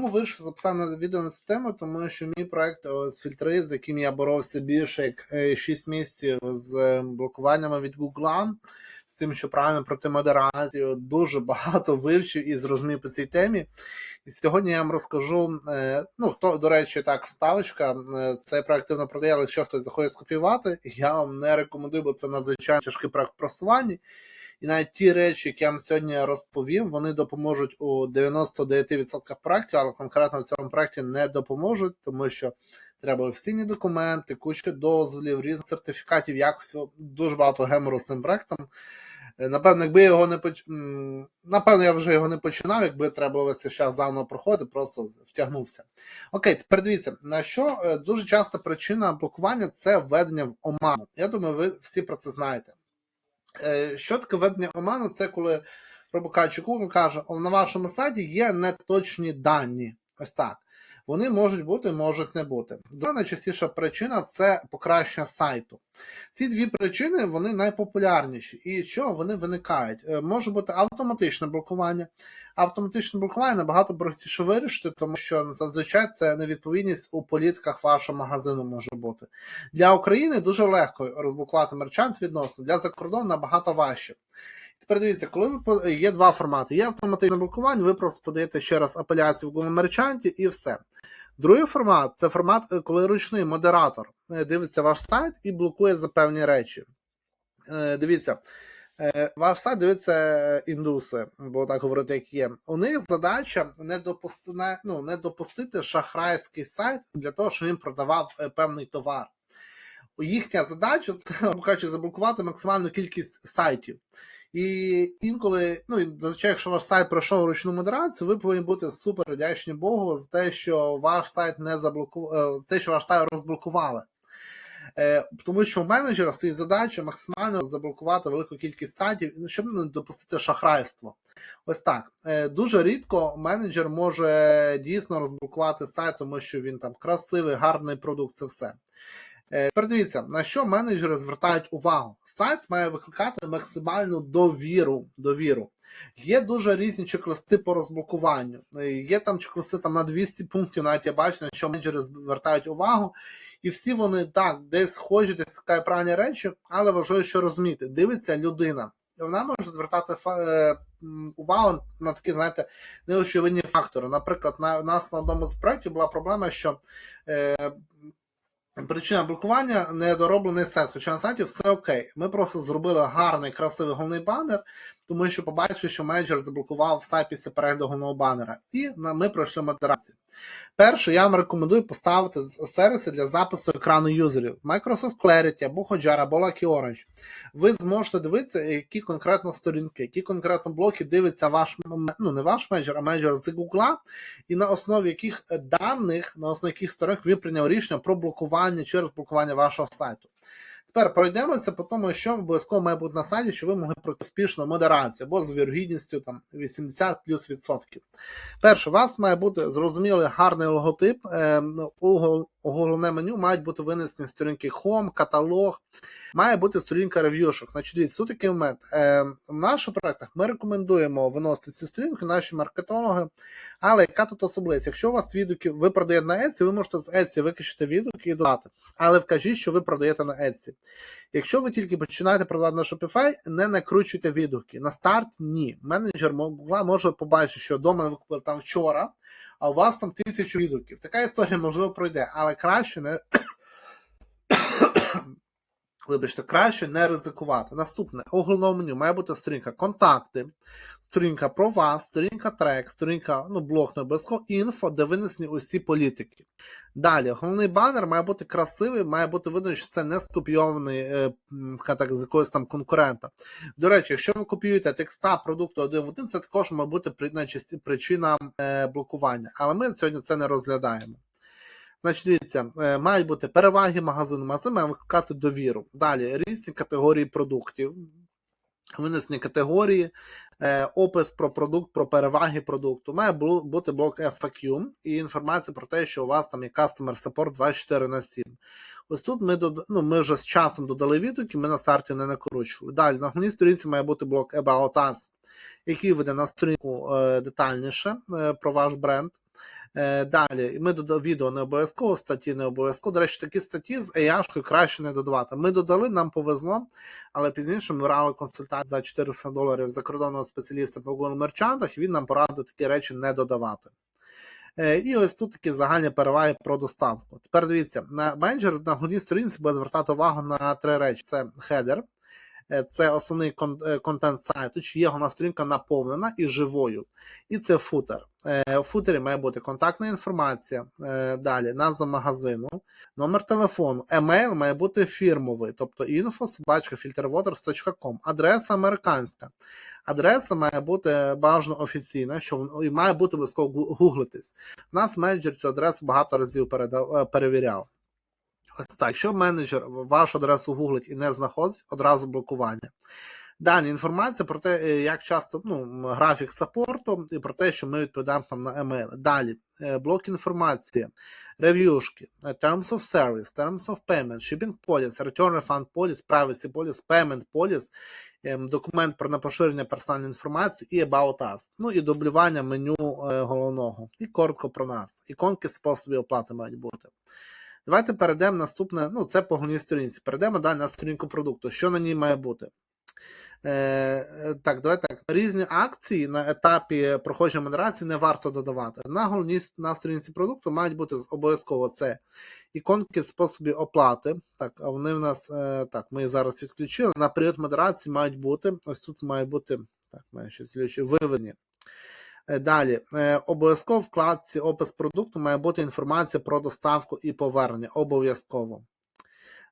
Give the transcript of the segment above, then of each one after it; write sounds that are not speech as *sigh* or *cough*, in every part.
Чому записати на відео на цю тему? Тому що мій проект е, з фільтри, з яким я боровся більше як е, 6 місяців з е, блокуваннями від Гугла, з тим, що правильно проти модерацію, дуже багато вивчив і зрозумів по цій темі. І сьогодні я вам розкажу. е, Ну, хто, до речі, так, вставочка, е, це проактивно продає, але якщо хтось захоче скопіювати, я вам не рекомендую, бо це надзвичайно тяжкий проект просування. І навіть ті речі, які я вам сьогодні розповім, вони допоможуть у 99% проєктів, але конкретно в цьому проєкті не допоможуть, тому що треба офіційні документи, куча дозволів, різних сертифікатів, якось дуже багато гемору з цим проєктом. Е, Напевно, якби його не поч... напевно, я вже його не починав, якби треба було цей час заново проходити, просто втягнувся. Окей, тепер дивіться, на що е, дуже часто причина блокування це введення в оману. Я думаю, ви всі про це знаєте. Е, Що таке ведення оману? Це коли грубо кажучи, каже, на вашому сайті є неточні дані. Ось так. Вони можуть бути, можуть не бути. Друга найчастіша причина це покращення сайту. Ці дві причини вони найпопулярніші. І що вони виникають? Е, Може бути автоматичне блокування. Автоматичне блокування набагато простіше вирішити, тому що зазвичай це невідповідність у політиках вашого магазину може бути. Для України дуже легко розблокувати мерчант відносно, для закордону набагато важче. Тепер дивіться, коли ви є два формати. Є автоматичне блокування, ви просто подаєте ще раз апеляцію в Google мерчанті і все. Другий формат це формат, е, коли ручний модератор е, дивиться ваш сайт і блокує за певні речі. Е, Дивіться, ваш сайт дивиться індуси, бо так говорити, як є. У них задача не допусти, ну, не допустити шахрайський сайт для того, щоб він продавав певний товар. Їхня задача це *laughs* заблокувати максимальну кількість сайтів. І інколи, ну і зазвичай, якщо ваш сайт пройшов ручну модерацію, ви повинні бути супер вдячні Богу за те, що ваш сайт не заблокував, те, що ваш сайт розблокували. Е, Тому що у менеджера стоїть задача максимально заблокувати велику кількість сайтів, ну, щоб не допустити шахрайство. Ось так. Е, Дуже рідко менеджер може дійсно розблокувати сайт, тому що він там красивий, гарний продукт, це все. Е, Тепер дивіться, на що менеджери звертають увагу. Сайт має викликати максимальну довіру. довіру. Є дуже різні чек-листи по розблокуванню. Е, Є там чек-листи там, на 200 пунктів, навіть я бачу, на що менеджери звертають увагу. І всі вони так, десь схожі, десь така правильні речі, але важливо, що розуміти. Дивиться людина. Вона може звертати е, увагу на такі, знаєте, неочевидні фактори. Наприклад, на, у нас на одному з проєктів була проблема, що е, Причина блокування недороблений сайт. Хоча на сайті все окей. Ми просто зробили гарний, красивий головний банер, тому що побачили, що менеджер заблокував сайт після перегляду головного банера. І ми пройшли модерацію. Перше, я вам рекомендую поставити сервіси для запису екрану юзерів: Microsoft Clarity або Hotjar, або Lucky Orange. Ви зможете дивитися, які конкретно сторінки, які конкретно блоки дивиться ваш ну не ваш менеджер, а менеджер з Google, і на основі яких даних, на основі яких сторінок ви прийняв рішення про блокування чи блокування вашого сайту. Тепер пройдемося по тому, що обов'язково має бути на сайті, що ви могли пройти успішну модерацію або з вірогідністю там 80 плюс відсотків. Перше, у вас має бути зрозумілий гарний логотип. Е, ну, у гол- у головне меню мають бути винесені сторінки Home, каталог, має бути сторінка рев'юшок. Значить, дивіться, тут такий момент. Е, в наших проектах ми рекомендуємо виносити цю сторінку, наші маркетологи. Але яка тут особливість? Якщо у вас відгуки, ви продаєте на Etsy, ви можете з Etsy виключити відгуки і додати. Але вкажіть, що ви продаєте на Etsy. Якщо ви тільки починаєте продавати на Shopify, не накручуйте відгуки. На старт ні. Менеджер Google може побачити, що дома ви купили там вчора, а у вас там тисячу відгуків. Така історія можливо пройде, але краще не. *coughs* Вибачте, краще не ризикувати. Наступне у головному меню має бути сторінка контакти, сторінка про вас, сторінка трек, сторінка ну, блог не обов'язково, інфо, де винесені усі політики. Далі, головний банер має бути красивий, має бути видно, що це не скопійований е, так, з якогось там конкурента. До речі, якщо ви копіюєте текста продукту один в один, це також має бути при- причина е, блокування. Але ми сьогодні це не розглядаємо. Значить, дивіться, е, мають бути переваги магазину, магазин має викликати довіру. Далі різні категорії продуктів, винесені категорії, опис про продукт, про переваги продукту. Має бути блок FAQ і інформація про те, що у вас там є Customer Support 24 на 7. Ось тут ми дод... ну, ми вже з часом додали відгуки, ми на старті не накручували. Далі на головній сторінці має бути блок About Us, який веде на сторінку е, детальніше е, про ваш бренд. Е, далі, ми додали відео не обов'язково, статті не обов'язково. До речі, такі статті з AI краще не додавати. Ми додали, нам повезло, але пізніше ми брали консультацію за 400 доларів закордонного спеціаліста по Google мерчантах, і він нам порадив такі речі не додавати. Е, І ось тут такі загальні переваги про доставку. Тепер дивіться, на менеджер на головній сторінці буде звертати увагу на три речі: це хедер, це основний е, контент сайту, чи є головна сторінка наповнена і живою. І це футер. Е, У футері має бути контактна інформація, е, далі назва магазину, номер телефону, емейл має бути фірмовий, тобто info, собачка, filterwaters.com, адреса американська. Адреса має бути бажано офіційна, що і має бути обов'язково гуглитись. У нас менеджер цю адресу багато разів е, перевіряв. Так. Якщо менеджер вашу адресу гуглить і не знаходить, одразу блокування. Далі інформація про те, е, як часто ну, графік саппорту і про те, що ми відповідаємо там на емейл. Далі е, блок інформації, рев'юшки, е, terms of service, terms of payment, shipping policy, return refund policy, privacy policy, payment policy, ем, документ про непоширення персональної інформації і about us. Ну і дублювання меню головного. І коротко про нас. Іконки способів оплати мають бути. Давайте перейдемо наступне. Ну, це по головній сторінці. Перейдемо далі на сторінку продукту. Що на ній має бути? Е, е, так, давайте так. Різні акції на етапі проходження модерації не варто додавати. На головній на сторінці продукту мають бути обов'язково це іконки способів оплати. Так, а вони в нас е, так, ми зараз відключили. На період модерації мають бути. Ось тут має бути так, має щось. Е, Далі, е, обов'язково в вкладці опис продукту має бути інформація про доставку і повернення. Обов'язково.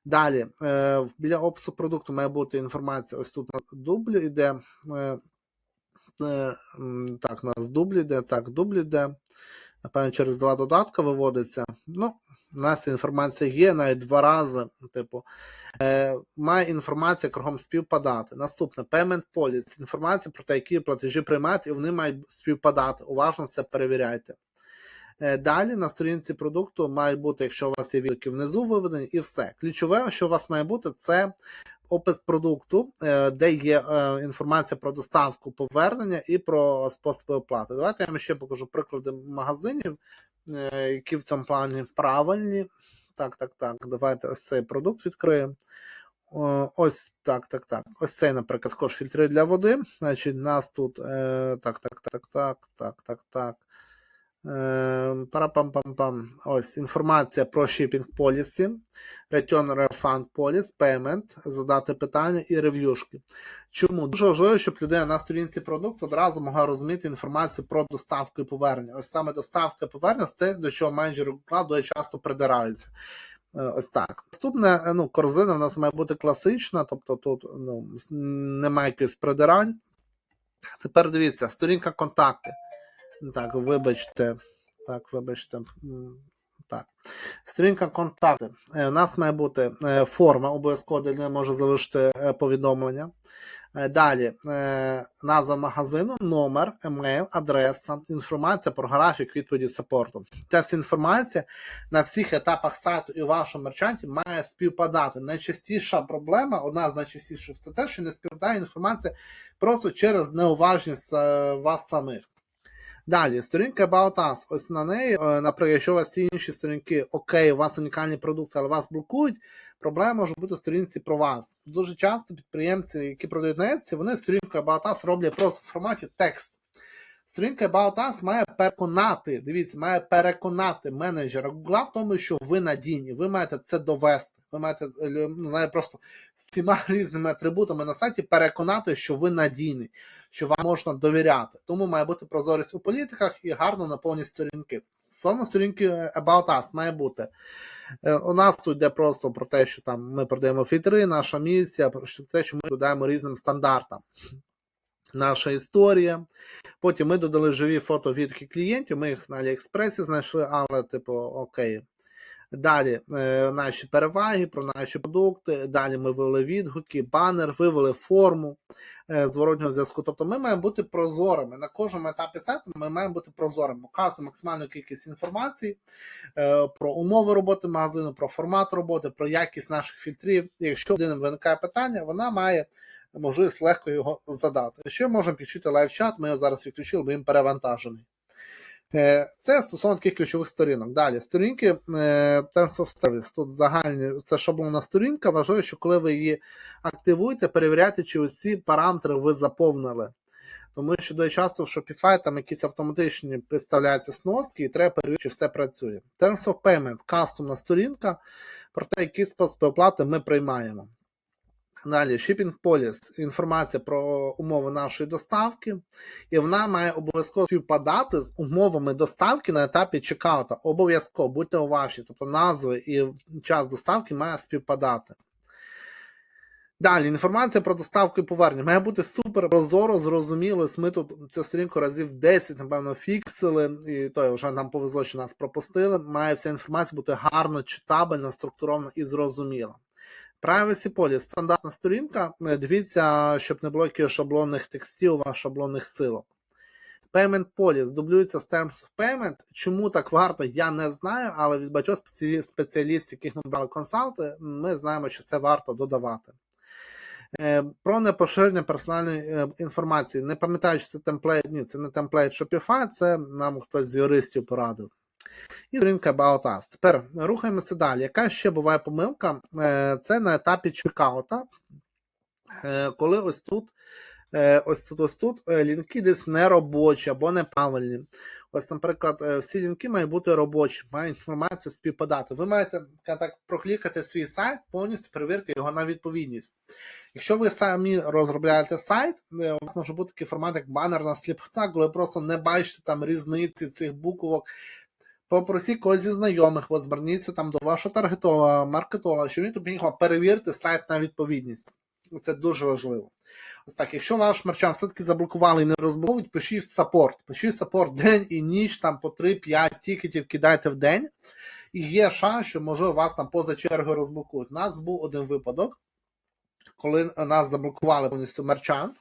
Далі, е, біля опису продукту має бути інформація. Ось тут на дубль іде. Е, е, так, у нас дубль іде, так, дубль іде. Напевно, через два додатка виводиться. Ну, у нас інформація є навіть два рази. Типу, е, має інформація кругом співпадати. Наступне payment policy. Інформація про те, які платежі приймають, і вони мають співпадати. Уважно це перевіряйте. Е, Далі на сторінці продукту має бути, якщо у вас є відгуки внизу виведені, і все. Ключове, що у вас має бути, це опис продукту, е, де є е, інформація про доставку, повернення і про способи оплати. Давайте я вам ще покажу приклади магазинів, які в цьому плані правильні. Так, так, так. Давайте ось цей продукт відкриємо. Ось так, так, так. Ось цей, наприклад, також фільтри для води. Значить, нас тут так, так, так, так, так, так, так, так. Е, Парапам-пам-пам. Ось інформація про shipping policy, return refund policy, payment, задати питання і рев'юшки. Чому? Дуже важливо, щоб людина на сторінці продукту одразу могла розуміти інформацію про доставку і повернення. Ось саме доставка і повернення це те, до чого менеджери Google часто придираються. Е, Ось так. Наступне, е, ну, корзина в нас має бути класична, тобто тут ну, немає якихось придирань. Тепер дивіться, сторінка контакти. Так, вибачте. Так, вибачте. Так. Сторінка контакти. Е, У нас має бути е, форма, обов'язково, де людина може залишити е, повідомлення. Далі назва магазину, номер, емейл, адреса, інформація про графік відповіді саппорту. Ця вся інформація на всіх етапах сайту і вашому мерчанті має співпадати. Найчастіша проблема, одна з найчастіших, це те, що не співпадає інформація просто через неуважність вас самих. Далі, сторінка About Us. Ось на неї, е, наприклад, якщо у вас всі інші сторінки, окей, у вас унікальні продукти, але вас блокують, проблема може бути в сторінці про вас. Дуже часто підприємці, які продають на Etsy, вони сторінку About Us роблять просто в форматі текст. Сторінка About Us має переконати, дивіться, має переконати менеджера Google в тому, що ви надійні, ви маєте це довести. Ви маєте е, ну, просто всіма *laughs* різними атрибутами на сайті переконати, що ви надійний, що вам можна довіряти. Тому має бути прозорість у політиках і гарно наповнені сторінки. Стосовно сторінки е, About Us має бути. Е, У нас тут йде просто про те, що там ми продаємо фільтри, наша місія, про те, що ми додаємо різним стандартам. Наша історія. Потім ми додали живі фото відгуки клієнтів, ми їх на Аліекспресі знайшли, але, типу, окей. Далі е, наші переваги про наші продукти. Далі ми вивели відгуки, банер, вивели форму е, зворотнього зв'язку. Тобто ми маємо бути прозорими. На кожному етапі сайту ми маємо бути прозорими. Показуємо максимальну кількість інформації е, про умови роботи магазину, про формат роботи, про якість наших фільтрів. Якщо людина виникає питання, вона має можливість легко його задати. Ще можемо підключити лайв-чат, ми його зараз відключили, бо він перевантажений. Е, Це стосовно таких ключових сторінок. Далі, сторінки е, Terms of Service, тут загальні, це шаблонна сторінка. Важливо, що коли ви її активуєте, перевіряйте, чи усі параметри ви заповнили. Тому що до часто в Shopify там якісь автоматичні підставляються сноски, і треба перевірити, чи все працює. Terms of Payment, кастомна сторінка, про те, які способи оплати ми приймаємо. Далі, Shipping Policy, інформація про умови нашої доставки, і вона має обов'язково співпадати з умовами доставки на етапі чекаута. Обов'язково, будьте уважні, тобто назви і час доставки має співпадати. Далі, інформація про доставку і повернення має бути супер прозоро, зрозуміло. Ми тут цю сторінку разів 10, напевно, фіксили, і то вже нам повезло, що нас пропустили. Має вся інформація бути гарно читабельна, структурована і зрозуміла. Privacy Policy, стандартна сторінка. Е, Дивіться, щоб не було шаблонних текстів, а шаблонних силок. Payment Policy дублюється з Terms of Payment. Чому так варто, я не знаю, але від багатьох спеціалістів, яких ми брали консалти, ми знаємо, що це варто додавати. Е, Про непоширення персональної е, інформації. Не пам'ятаю, чи це темплейт. Ні, це не темплейт Shopify, це нам хтось з юристів порадив. І сторінка About. Тепер рухаємося далі. Яка ще буває помилка? Е, Це на етапі чекаута, Е, коли ось тут, е, ось тут, ось тут е, лінки десь не робочі або неправильні. Ось, наприклад, е, всі лінки мають бути робочі, має інформація співпадати. Ви маєте так проклікати свій сайт, повністю перевірити його на відповідність. Якщо ви самі розробляєте сайт, е, у вас може бути такий формат, як банерна сліпота, коли ви просто не бачите там різниці цих буквок. Попросіть когось зі знайомих, от зверніться там до вашого таргетолога, маркетолога, щоб він допоміг перевірити сайт на відповідність. Це дуже важливо. Ось так, якщо ваш мерчант все-таки заблокували і не розблоковують, пишіть в саппорт. Пишіть в саппорт день і ніч, там по 3-5 тікетів кидайте в день. І є шанс, що можливо вас там поза чергою розблокують. У нас був один випадок, коли нас заблокували повністю мерчант.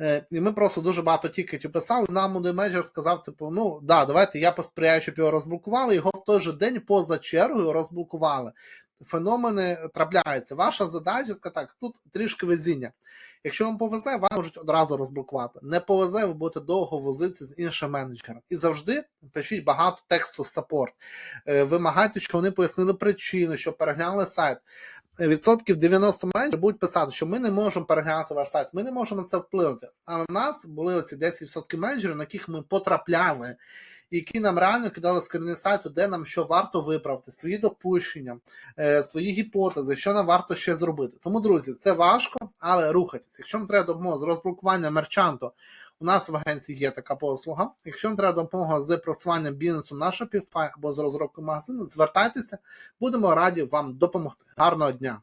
Е, І ми просто дуже багато тікетів писали. Нам один менеджер сказав: типу, ну да, давайте я посприяю, щоб його розблокували. Його в той же день поза чергою розблокували. Феномени трапляються. Ваша задача сказати так, тут трішки везіння. Якщо вам повезе, вам можуть одразу розблокувати. Не повезе, ви будете довго возитися з іншим менеджером. І завжди пишіть багато тексту в саппорт. Е, Вимагайте, щоб вони пояснили причину, щоб переглянули сайт. Відсотків 90 менше будуть писати, що ми не можемо переглянути ваш сайт, ми не можемо на це вплинути. А в нас були оці 10% менеджерів, на яких ми потрапляли, які нам реально кидали скріни сайту, де нам що варто виправити, свої допущення, е, свої гіпотези, що нам варто ще зробити. Тому, друзі, це важко, але рухайтеся. Якщо вам треба допомога з розблокуванням мерчанту, у нас в агенції є така послуга. Якщо вам треба допомога з просуванням бізнесу на Shopify або з розробкою магазину, звертайтеся, будемо раді вам допомогти. Гарного дня!